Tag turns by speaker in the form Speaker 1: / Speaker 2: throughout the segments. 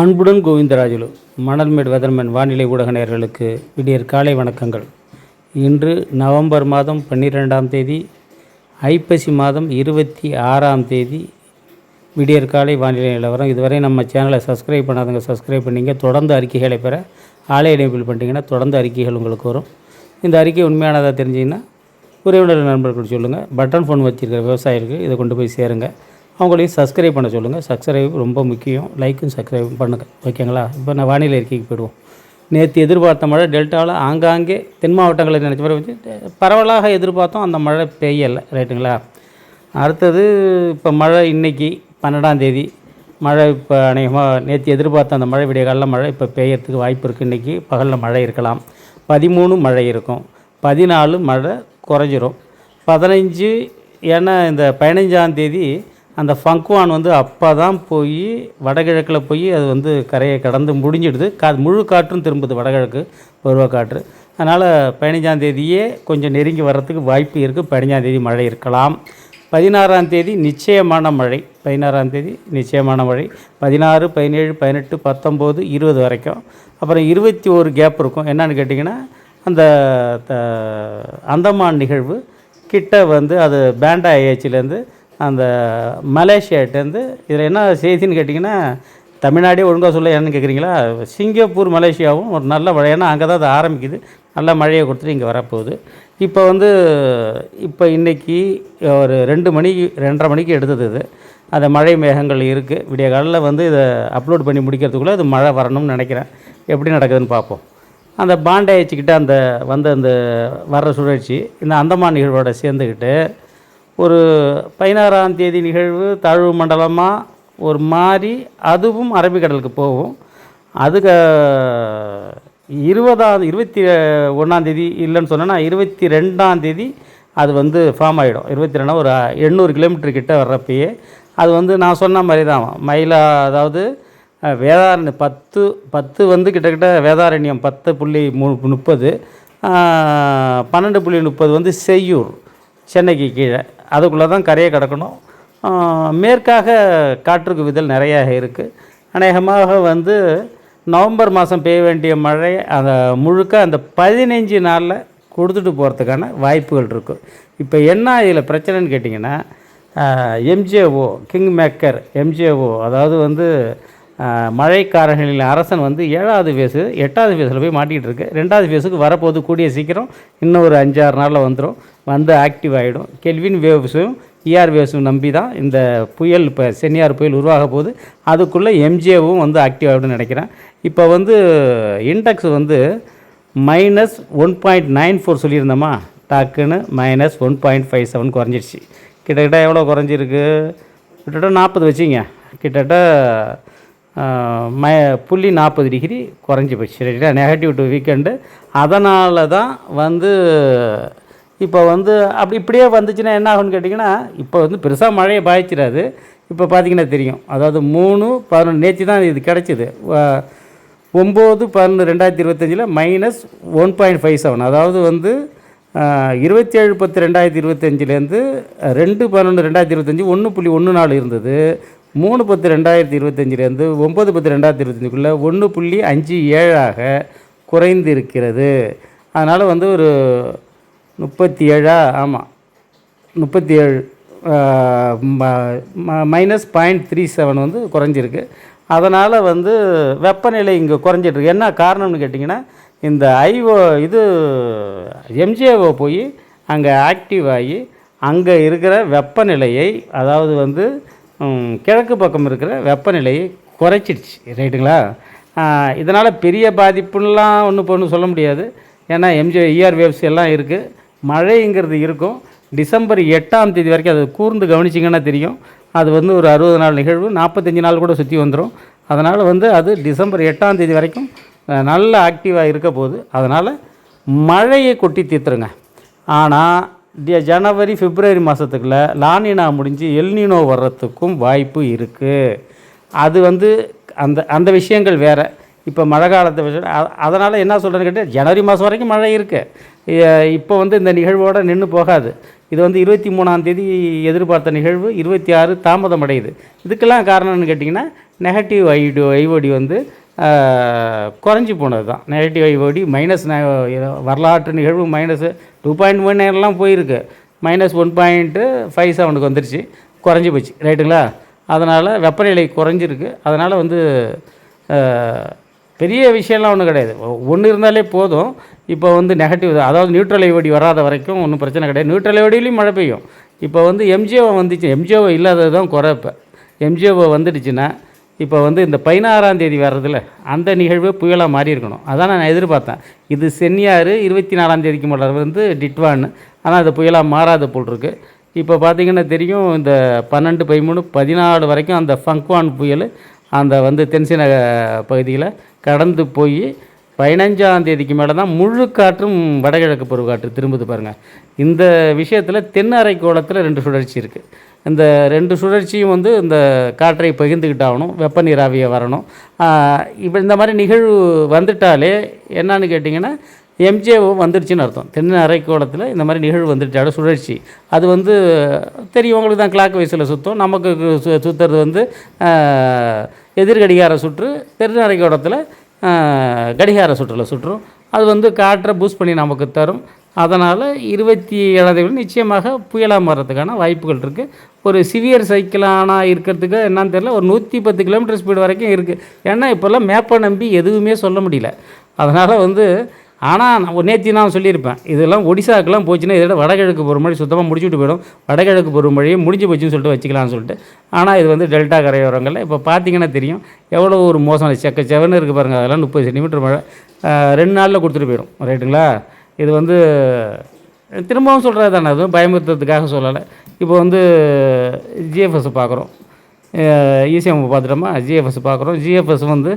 Speaker 1: அன்புடன் கோவிந்தராஜுலு மணல்மேடு வெதர்மன் வானிலை ஊடக நேர்களுக்கு விடியற் காலை வணக்கங்கள். இன்று நவம்பர் மாதம் பன்னிரெண்டாம் தேதி ஐப்பசி மாதம் இருபத்தி ஆறாம் தேதி விடியற் காலை வானிலை நிலவரம். இதுவரை நம்ம சேனலை சப்ஸ்கிரைப் பண்ணாதவங்க சப்ஸ்கிரைப் பண்ணிங்க. தொடர்ந்து அறிக்கைகளை பெற ஆலை இணைப்பில் பண்ணிட்டீங்கன்னா தொடர்ந்து அறிக்கைகள் உங்களுக்கு வரும். இந்த அறிக்கை உண்மையானதாக தெரிஞ்சிங்கன்னா உறவினர் நண்பர்கள் சொல்லுங்கள் பட்டன் ஃபோன் வச்சுருக்கிற விவசாயிகளுக்கு இதை கொண்டு போய் சேருங்க. அவங்களையும் சப்ஸ்கிரைப் பண்ண சொல்லுங்கள் சப்ஸ்கிரைப் ரொம்ப முக்கியம். லைக்கும் சப்ஸ்கிரைப் பண்ணுங்கள் ஓகேங்களா இப்போ நான் வானிலை அறிக்கைக்கு போயிடுவோம். நேற்று எதிர்பார்த்த மழை டெல்டாவில் ஆங்காங்கே தென் மாவட்டங்களை நினச்ச மாதிரி வச்சு பரவலாக எதிர்பார்த்தோம். அந்த மழை பெய்யலை. ரைட்டுங்களா அடுத்தது இப்போ மழை இன்றைக்கி பன்னெண்டாம் தேதி. மழை இப்போ அநேகமாக நேற்று எதிர்பார்த்த அந்த மழை விடிய காலைல மழை இப்போ பெய்யறதுக்கு வாய்ப்பு இருக்குது இன்றைக்கி பகலில் மழை இருக்கலாம். பதிமூணு மழை இருக்கும். பதினாலு மழை குறைஞ்சிரும். பதினஞ்சு ஏன்னா இந்த பதினஞ்சாந்தேதி தேதி அந்த ஃபங்குவான் வந்து அப்போ தான் போய் வடகிழக்கில் போய் அது வந்து கரையை கடந்து முடிஞ்சிடுது. கா முழு காற்றும் திரும்புது வடகிழக்கு பருவக்காற்று அதனால் பதினஞ்சாம் தேதியே கொஞ்சம் நெருங்கி வர்றதுக்கு வாய்ப்பு இருக்குது பதினஞ்சாம் தேதி மழை இருக்கலாம். பதினாறாம் தேதி நிச்சயமான மழை. பதினாறாம் தேதி நிச்சயமான மழை. பதினாறு பதினேழு பதினெட்டு பத்தொம்போது இருபது வரைக்கும். அப்புறம் இருபத்தி ஒரு கேப் இருக்கும். என்னன்னு கேட்டிங்கன்னா அந்த த- அந்தமான் நிகழ்வு கிட்ட வந்து அது பேண்டா ஏச்சிலேருந்து அந்த மலேசியாட்டேருந்து இதில் என்ன செய்தின்னு கேட்டிங்கன்னா தமிழ்நாடே ஒழுங்காக சொல்ல என்னன்னு கேட்குறீங்களா? சிங்கப்பூர் மலேசியாவும் ஒரு நல்ல மழை ஏன்னா அங்கே தான் அது ஆரம்பிக்குது. நல்ல மழையை கொடுத்துட்டு இங்கே வரப்போகுது. இப்போ வந்து இப்போ இன்றைக்கி ஒரு ரெண்டு மணிக்கு ரெண்டரை மணிக்கு எடுத்தது இது. அந்த மழை மேகங்கள் இருக்குது விடிய காலையில் வந்து இதை அப்லோட் பண்ணி முடிக்கிறதுக்குள்ளே இது மழை வரணும்னு நினைக்கிறேன். எப்படி நடக்குதுன்னு பார்ப்போம். அந்த பாண்டாயிச்சுக்கிட்ட அந்த வந்த அந்த வர்ற சுழற்சி இந்த அந்தமான் நிகழ்வோட சேர்ந்துக்கிட்டு ஒரு பதினாறாம் தேதி நிகழ்வு தாழ்வு மண்டலமாக ஒரு மாதிரி அதுவும் அரபிக்கடலுக்கு போகும். அதுக்கு இருபதாம் இருபத்தி ஒன்றாந்தேதி இல்லைன்னு சொன்னேன்னா இருபத்தி ரெண்டாம் தேதி அது வந்து ஃபார்ம் ஆகிடும் இருபத்தி ரெண்டாம் ஒரு எண்ணூறு கிலோமீட்டர் கிட்ட வர்றப்பயே அது வந்து நான் சொன்ன மாதிரி தான் மயிலா அதாவது வேதாரண்யம் பத்து பத்து வந்து கிட்டத்தட்ட வேதாரண்யம் பத்து புள்ளி மு முப்பது பன்னெண்டு புள்ளி முப்பது வந்து செய்யூர் சென்னைக்கு கீழே. அதுக்குள்ளே தான் கரையை கிடக்கணும். மேற்காக காற்றுக்கு விதல் நிறையா இருக்குது அநேகமாக வந்து நவம்பர் மாதம் பெய்ய வேண்டிய மழை அந்த முழுக்க அந்த பதினஞ்சு நாளில் கொடுத்துட்டு போகிறதுக்கான வாய்ப்புகள் இருக்கும் இப்போ என்ன இதில் பிரச்சனைன்னு கேட்டிங்கன்னா எம்ஜேஓ கிங் மேக்கர் எம்ஜேஓ அதாவது வந்து ஆஹ், மழைக்காரர்களின் அரசன் வந்து ஏழாவது ஃபேஸு எட்டாவது ஃபேஸில் போய் மாட்டிகிட்டு இருக்கு ரெண்டாவது ஃபேஸுக்கு வரப்போது கூடிய சீக்கிரம். இன்னும் ஒரு அஞ்சாறு நாளில் வந்துடும் வந்து ஆக்டிவ் ஆகிடும் கெல்வின் வேவ்ஸும் இஆர் வேவ்ஸும் நம்பி தான் இந்த புயல் இப்போ சென்னியார் புயல் உருவாக போகுது. அதுக்குள்ளே எம்ஜேவும் வந்து ஆக்டிவ் ஆகிடும்னு நினைக்கிறேன். இப்போ வந்து இண்டெக்ஸ் வந்து minus one point nine four சொல்லியிருந்தோமா? டக்குன்னு minus one point five seven குறைஞ்சிருச்சு. கிட்டத்தட்ட எவ்வளோ குறைஞ்சிருக்கு? கிட்டத்தட்ட நாற்பது வச்சிங்க. கிட்டத்தட்ட ம புள்ளி நாற்பது டிகிரி குறைஞ்சி போச்சு. ரைட்டா நெகட்டிவ் டு வீக்கெண்டு அதனால தான் வந்து இப்போ வந்து அப்படி இப்படியே வந்துச்சுன்னா என்ன ஆகும்னு கேட்டிங்கன்னா இப்போ வந்து பெருசாக மழையை பாய்ச்சிடாது இப்போ பார்த்தீங்கன்னா தெரியும். அதாவது மூணு பதினொன்று நேற்று தான் இது கிடச்சிது. ஒம்பது பதினொன்று ரெண்டாயிரத்தி இருபத்தஞ்சில் minus one point five seven அதாவது வந்து இருபத்தி ஏழு பத்து ரெண்டாயிரத்தி இருபத்தஞ்சிலேருந்து ரெண்டு பதினொன்று ரெண்டாயிரத்தி இருபத்தஞ்சி ஒன்று புள்ளி ஒன்று நாலு இருந்தது. மூணு பத்து ரெண்டாயிரத்தி இருபத்தஞ்சிலேருந்து ஒம்பது பத்து ரெண்டாயிரத்தி இருபத்தஞ்சுக்குள்ளே ஒன்று புள்ளி அஞ்சு ஏழாக குறைந்து இருக்கிறது அதனால் வந்து ஒரு முப்பத்தி ஏழா ஆமாம் முப்பத்தி ஏழு மைனஸ் பாயிண்ட் த்ரீ செவன் வந்து குறைஞ்சிருக்கு. அதனால் வந்து வெப்பநிலை இங்கே குறைஞ்சிட்ருக்கு. என்ன காரணம்னு கேட்டிங்கன்னா இந்த ஐஓ இது எம்ஜிஏஓ போய் அங்கே ஆக்டிவ் ஆகி அங்கே இருக்கிற வெப்பநிலையை அதாவது வந்து கிழக்கு பக்கம் இருக்கிற வெப்பநிலையை குறைச்சிடுச்சு. ரைட்டுங்களா? இதனால் பெரிய பாதிப்புலாம் ஒன்றும் பொண்ணு ஒன்றும் சொல்ல முடியாது. ஏன்னா எம்ஜி இஆர் வேவ்ஸ் எல்லாம் இருக்குது மழைங்கிறது இருக்கும். டிசம்பர் எட்டாம் தேதி வரைக்கும் அது கூர்ந்து கவனிச்சிங்கன்னா தெரியும். அது வந்து ஒரு அறுபது நாள் நிகழ்வு. நாற்பத்தஞ்சு நாள் கூட சுற்றி வந்துடும் அதனால் வந்து அது டிசம்பர் எட்டாம் தேதி வரைக்கும் நல்ல ஆக்டிவாக இருக்க போகுது. அதனால் மழையை கொட்டி தீர்த்துருங்க. ஆனால் ஜனவரி பிப்ரவரி மாதத்துக்குள்ள லானினா முடிஞ்சு எல்னினோ வர்றதுக்கும் வாய்ப்பு இருக்குது அது வந்து அந்த அந்த விஷயங்கள் வேறு. இப்போ மழை காலத்தை விஷயம் அதனால் என்ன சொல்கிறேன்னு கேட்டால் ஜனவரி மாதம் வரைக்கும் மழை இருக்குது இப்போ வந்து இந்த நிகழ்வோடு நின்று போகாது. இது வந்து இருபத்தி மூணாம் தேதி எதிர்பார்த்த நிகழ்வு இருபத்தி ஆறு தாமதம் அடையுது இதுக்கெல்லாம் காரணம்னு கேட்டிங்கன்னா நெகட்டிவ் ஐடி ஐஓடி வந்து குறைஞ்சி போனது தான். நெகட்டிவ் ஐஓடி மைனஸ் வரலாற்று நிகழ்வு மைனஸ் டூ பாயிண்ட் ஒன் நைன்லாம் போயிருக்கு. மைனஸ் ஒன் பாயிண்ட்டு ஃபைவ் செவனுக்கு வந்துருச்சு. குறைஞ்சி போச்சு. ரைட்டுங்களா அதனால் வெப்பநிலை குறைஞ்சிருக்கு. அதனால் வந்து பெரிய விஷயம்லாம் ஒன்றும் கிடையாது. ஒன்று இருந்தாலே போதும். இப்போ வந்து நெகட்டிவ் அதாவது நியூட்ரல் ஐஓடி வராத வரைக்கும் ஒன்றும் பிரச்சனை கிடையாது. நியூட்ரல் ஐஓடிலையும் மழை பெய்யும். இப்போ வந்து எம்ஜிஓ வந்துச்சு. எம்ஜிஓ இல்லாதது தான் குறை இப்போ. எம்ஜிஓ வந்துடுச்சுன்னா இப்போ வந்து இந்த பதினாறாம் தேதி வர்றதுல அந்த நிகழ்வு புயலாக மாறி இருக்கணும் அதான் நான் எதிர்பார்த்தேன். இது சென்னியாறு இருபத்தி நாலாம் தேதிக்கு மேலே வந்து டிட்வான்னு. ஆனால் அது புயலாக மாறாத போல் இருக்கு இப்போ பார்த்தீங்கன்னா தெரியும் இந்த பன்னெண்டு பதிமூணு பதினாலு வரைக்கும் அந்த ஃபங்க்வான் புயல் அந்த வந்து தென்சீன பகுதியில் கடந்து போய் பதினஞ்சாம் தேதிக்கு மேலே தான் முழு காற்றும் வடகிழக்கு பருவக்காற்று திரும்புது பாருங்கள் இந்த விஷயத்தில் தென் அரைக்கோளத்தில் ரெண்டு சுழற்சி இருக்குது இந்த ரெண்டு சுழற்சியும் வந்து இந்த காற்றை பகிர்ந்துக்கிட்டாகணும் வெப்ப நீராவியை வரணும். இப்போ இந்த மாதிரி நிகழ்வு வந்துட்டாலே என்னன்னு கேட்டிங்கன்னா எம்ஜேஓ வந்துருச்சுன்னு அர்த்தம். தென் அரைக்கோளத்தில் இந்த மாதிரி நிகழ்வு வந்துருச்சாட சுழற்சி. அது வந்து தெரியும் தான் கிளாக் வைஸில் சுற்றும் நமக்கு சு- சுத்துறது வந்து எதிர்கடிகார சுற்று தென் அரைக்கோளத்தில் கடிகார சுற்றில் சுற்றும். அது வந்து காற்றை பூஸ்ட் பண்ணி நமக்கு தரும். அதனால் இருபத்தி ஏழாம் தேதி நிச்சயமாக புயலாக மாறுறதுக்கான வாய்ப்புகள் இருக்குது ஒரு சிவியர் சைக்கிளானா இருக்கிறதுக்கு என்னன்னு தெரியல ஒரு நூற்றி பத்து கிலோமீட்டர் ஸ்பீடு வரைக்கும் இருக்குது ஏன்னா இப்போல்லாம் மேப்பை நம்பி எதுவுமே சொல்ல முடியல. அதனால் வந்து ஆனால் நான் நேற்று நான் சொல்லியிருப்பேன் இதெல்லாம் ஒடிசாக்கெல்லாம் போச்சுன்னா இதோட வடகிழக்கு பருவமழை சுத்தமாக முடிச்சுட்டு போயிடும். வடகிழக்கு பருவமழையே முடிஞ்சு போச்சுன்னு சொல்லிட்டு வச்சுக்கலாம்னு சொல்லிட்டு. ஆனால் இது வந்து டெல்டா கரையோரங்களில் இப்போ பார்த்தீங்கன்னா தெரியும் எவ்வளோ ஒரு மோசம். செக்க செவன்னு இருக்குது பாருங்கள் அதெல்லாம் முப்பது சென்டிமீட்டர் மழை. ரெண்டு நாளில் கொடுத்துட்டு போயிடும். ரைட்டுங்களா? இது வந்து திரும்பவும் சொல்கிறது தானே அதுவும் பயமுறுத்துறதுக்காக சொல்லலை. இப்போ வந்து ஜிஎஃப்எஸ் பார்க்குறோம். இசிஎம் பார்த்துட்டோமா? ஜிஎஃப்எஸ் பார்க்குறோம். ஜிஎஃப்எஸ் வந்து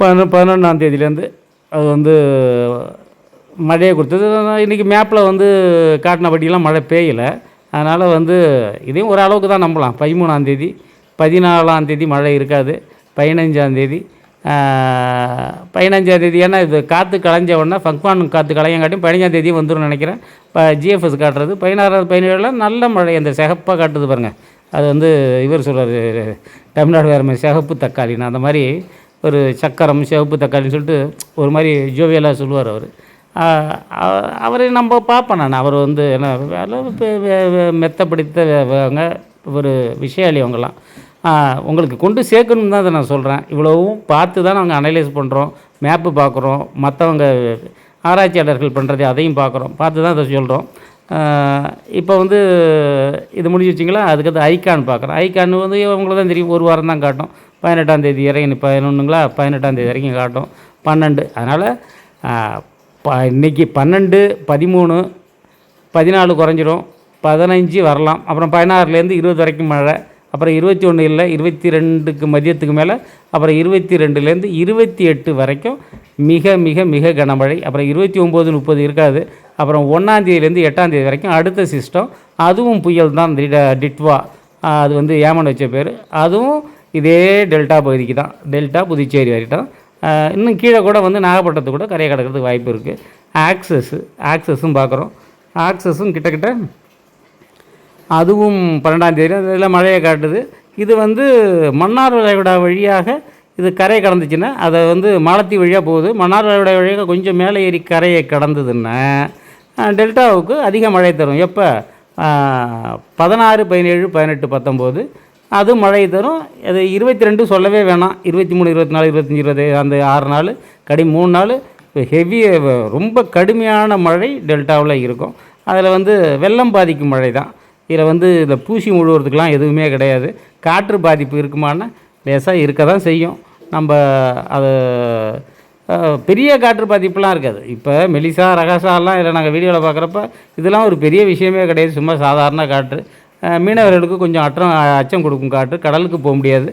Speaker 1: பதினொ பதினொன்றாம் தேதியிலேருந்து அது வந்து மழையை கொடுத்தது இன்றைக்கி மேப்பில் வந்து காட்டினபடியெல்லாம் மழை பெய்யலை. அதனால் வந்து இதையும் ஒரு அளவுக்கு தான் நம்பலாம். பதிமூணாந்தேதி பதினாலாந்தேதி பதினாலாம் தேதி மழை இருக்காது. பதினஞ்சாந்தேதி பதினஞ்சாந்தேதி ஏன்னா இது காற்று களைஞ்ச உடனே ஃபங்க்வான் காற்று களையங்காட்டியும் பதினஞ்சாம் தேதி வந்துடும் நினைக்கிறேன். இப்போ ஜிஎஃப்எஸ் காட்டுறது. பதினாறாவது பதினேழுலாம் நல்ல மழை அந்த சிகப்பாக காட்டுது பாருங்கள் அது வந்து இவர் சொல்கிறார் தமிழ்நாடு வேறு மாதிரி சிகப்பு தக்காளின்னு. அந்த மாதிரி ஒரு சக்கரம் சிவப்பு தக்காளின்னு சொல்லிட்டு ஒரு மாதிரி ஜோவியலாக சொல்லுவார் அவர். அவரை நம்ம பார்ப்பேன் நான். அவர் வந்து என்ன வேலை மெத்த பிடித்தவங்க ஒரு விஷயாளி அவங்கெல்லாம். உங்களுக்கு கொண்டு சேர்க்கணும் தான் அதை நான் சொல்கிறேன் இவ்வளவும் பார்த்து தான் நாங்கள் அனலைஸ் பண்ணுறோம் மேப்பு பார்க்குறோம். மற்றவங்க ஆராய்ச்சியாளர்கள் பண்ணுறது அதையும் பார்க்குறோம். பார்த்து தான் அதை சொல்கிறோம் இப்போ வந்து இது முடிஞ்சு வச்சிங்களா? அதுக்கடுத்து ஐகான் பார்க்குறோம். ஐகான் வந்து உங்களுக்கு தான் தெரியும். ஒரு வாரம் தான் காட்டும். பதினெட்டாம் தேதி வரைக்கும் பதினொன்றுங்களா பதினெட்டாம் தேதி வரைக்கும் காட்டும். பன்னெண்டு. அதனால் ப இன்றைக்கி பன்னெண்டு பதிமூணு பதினாலு குறைஞ்சிரும். பதினஞ்சு வரலாம். அப்புறம் பதினாறுலேருந்து இருபது வரைக்கும் மழை. அப்புறம் இருபத்தி ஒன்று இல்லை இருபத்தி ரெண்டுக்கு மதியத்துக்கு மேலே அப்புறம் இருபத்தி ரெண்டுலேருந்து இருபத்தி எட்டு வரைக்கும் மிக மிக மிக கனமழை. அப்புறம் இருபத்தி ஒம்பது முப்பது இருக்காது. அப்புறம் ஒன்றாந்தேதியிலேருந்து எட்டாந்தேதி வரைக்கும் அடுத்த சிஸ்டம். அதுவும் புயல் தான் டிட்வா. அது வந்து ஏமன் வச்ச பேர். அதுவும் இதே டெல்டா பகுதிக்கு தான். டெல்டா புதுச்சேரி வரைக்கும். இன்னும் கீழே கூட வந்து நாகப்பட்டினத்து கூட கரையை கடக்கிறதுக்கு வாய்ப்பு இருக்குது ஆக்சஸ் ஆக்சஸும் பார்க்குறோம். ஆக்சஸும் கிட்டக்கிட்ட அதுவும் பன்னெண்டாம் தேதி. அதில் மழையை காட்டுது. இது வந்து மன்னார் வளைகுடா வழியாக இது கரையை கடந்துச்சுன்னா அதை வந்து மாலத்தி வழியாக போகுது. மன்னார் வளைகுடா வழியாக கொஞ்சம் மேலே ஏறி கரையை கடந்ததுன்னா டெல்டாவுக்கு அதிக மழை தரும். எப்போ? பதினாறு பதினேழு பதினெட்டு பத்தொம்போது. அது மழை தரும். அது இருபத்தி ரெண்டு சொல்லவே வேணாம். இருபத்தி மூணு இருபத்தி நாலு இருபத்தஞ்சி இருபது அந்த ஆறு நாள் கடி மூணு நாள் ஹெவி ரொம்ப கடுமையான மழை டெல்டாவில் இருக்கும். அதில் வந்து வெள்ளம் பாதிக்கும் மழை தான் இதில் வந்து இந்த பூசி முழுவதுக்கெலாம் எதுவுமே கிடையாது. காற்று பாதிப்பு இருக்குமானா லேசாக இருக்க தான் செய்யும். நம்ம அது பெரிய காற்று பாதிப்புலாம் இருக்காது. இப்போ மெலிசா ரகசாலாம் இதில் நாங்கள் வீடியோவில் பார்க்குறப்ப இதெல்லாம் ஒரு பெரிய விஷயமே கிடையாது. சும்மா சாதாரண காற்று. மீனவர்களுக்கு கொஞ்சம் அற்றம் அச்சம் கொடுக்கும் காற்று. கடலுக்கு போக முடியாது.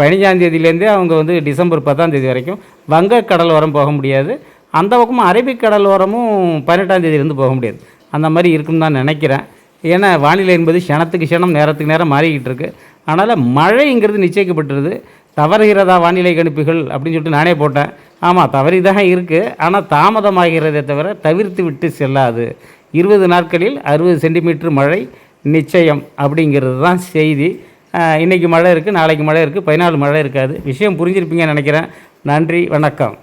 Speaker 1: பதினஞ்சாந்தேதியிலேருந்தே அவங்க வந்து டிசம்பர் பத்தாந்தேதி வரைக்கும் வரைக்கும் வங்கக்கடல் ஓரம் போக முடியாது. அந்த பக்கமும் அரபிக் கடல் ஓரமும் பதினெட்டாந்தேதியிலேருந்து போக முடியாது. அந்த மாதிரி இருக்குன்னு தான் நினைக்கிறேன். ஏன்னா வானிலை என்பது க்ஷணத்துக்கு க்ஷணம் நேரத்துக்கு நேரம் மாறிக்கிட்டு இருக்கு. அதனால் மழைங்கிறது நிச்சயிக்கப்பட்டுருது. தவறுகிறதா வானிலை கணிப்புகள் அப்படின்னு சொல்லிட்டு நானே போட்டேன். ஆமாம் தவறி தான் இருக்குது ஆனால் தாமதமாகிறதே தவிர தவிர்த்து விட்டு செல்லாது. இருபது நாட்களில் அறுபது சென்டிமீட்டர் மழை நிச்சயம் அப்படிங்கிறது தான் செய்தி. இன்றைக்கி மழை இருக்குது நாளைக்கு மழை இருக்குது பதினாலு மழை இருக்காது. விஷயம் புரிஞ்சிருப்பீங்கன்னு நினைக்கிறேன். நன்றி வணக்கம்.